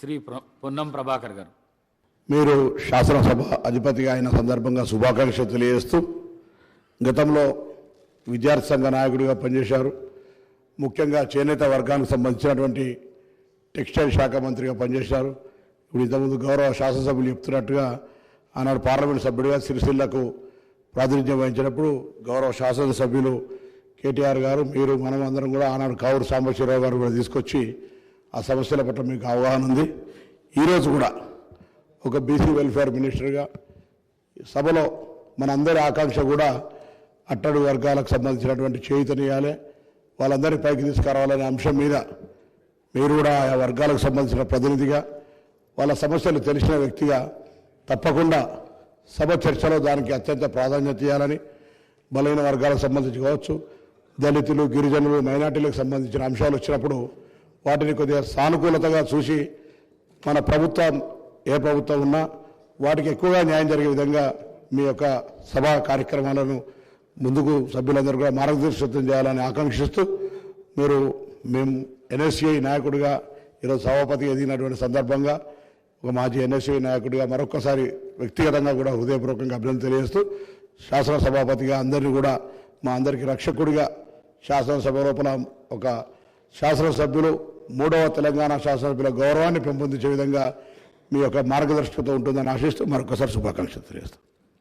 శ్రీ ప్ర- పొన్నం ప్రభాకర్ గారు. మీరు శాసనసభ అధిపతిగా అయిన సందర్భంగా శుభాకాంక్షలు తెలియజేస్తూ గతంలో విద్యార్థి సంఘ నాయకుడిగా పనిచేశారు. ముఖ్యంగా చేనేత వర్గానికి సంబంధించినటువంటి టెక్స్టైల్ శాఖ మంత్రిగా పనిచేశారు. ఇప్పుడు ఇంతకుముందు గౌరవ శాసనసభ్యులు చెప్తున్నట్టుగా ఆనాడు పార్లమెంట్ సభ్యుడిగా సిరిసిల్లకు ప్రాతినిధ్యం వహించినప్పుడు గౌరవ శాసనసభ్యులు కేటీఆర్ గారు మీరు మనం అందరం కూడా ఆనాడు కావూరు సాంబశివరావు గారు కూడా తీసుకొచ్చి ఆ సమస్యల పట్ల మీకు అవగాహన ఉంది. ఈరోజు కూడా ఒక బీసీ వెల్ఫేర్ మినిస్టర్గా సభలో మనందరి ఆకాంక్ష కూడా అట్టడు వర్గాలకు సంబంధించినటువంటి చేయుతనియాలి వాళ్ళందరినీ పైకి తీసుకురావాలనే అంశం మీద మీరు కూడా ఆ వర్గాలకు సంబంధించిన ప్రతినిధిగా వాళ్ళ సమస్యలు తెలిసిన వ్యక్తిగా తప్పకుండా సభ చర్చలో దానికి అత్యంత ప్రాధాన్యత ఇవ్వాలని బలైన వర్గాలకు సంబంధించి కావచ్చు దళితులు గిరిజనులు మైనార్టీలకు సంబంధించిన అంశాలు వచ్చినప్పుడు వాటిని కొద్దిగా సానుకూలతగా చూసి మన ప్రభుత్వం ఏ ప్రభుత్వం ఉన్నా వాటికి ఎక్కువగా న్యాయం జరిగే విధంగా మీ యొక్క సభా కార్యక్రమాలను ముందుకు సభ్యులందరూ కూడా మార్గదర్శకత్వం చేయాలని ఆకాంక్షిస్తూ మీరు మేము ఎన్ఎస్సిఐ నాయకుడిగా ఈరోజు సభాపతి ఎదిగినటువంటి సందర్భంగా ఒక మాజీ ఎన్ఎస్సిఐ నాయకుడిగా మరొక్కసారి వ్యక్తిగతంగా కూడా హృదయపూర్వకంగా అభినందన తెలియజేస్తూ శాసన సభాపతిగా అందరినీ కూడా మా అందరికీ రక్షకుడిగా శాసనసభ లోపల ఒక శాసనసభ్యులు మూడవ తెలంగాణ శాసనసభ్యుల గౌరవాన్ని పెంపొందించే విధంగా మీ యొక్క మార్గదర్శకత ఉంటుందని ఆశిస్తూ మరొకసారి శుభాకాంక్షలు తెలియజేస్తాం.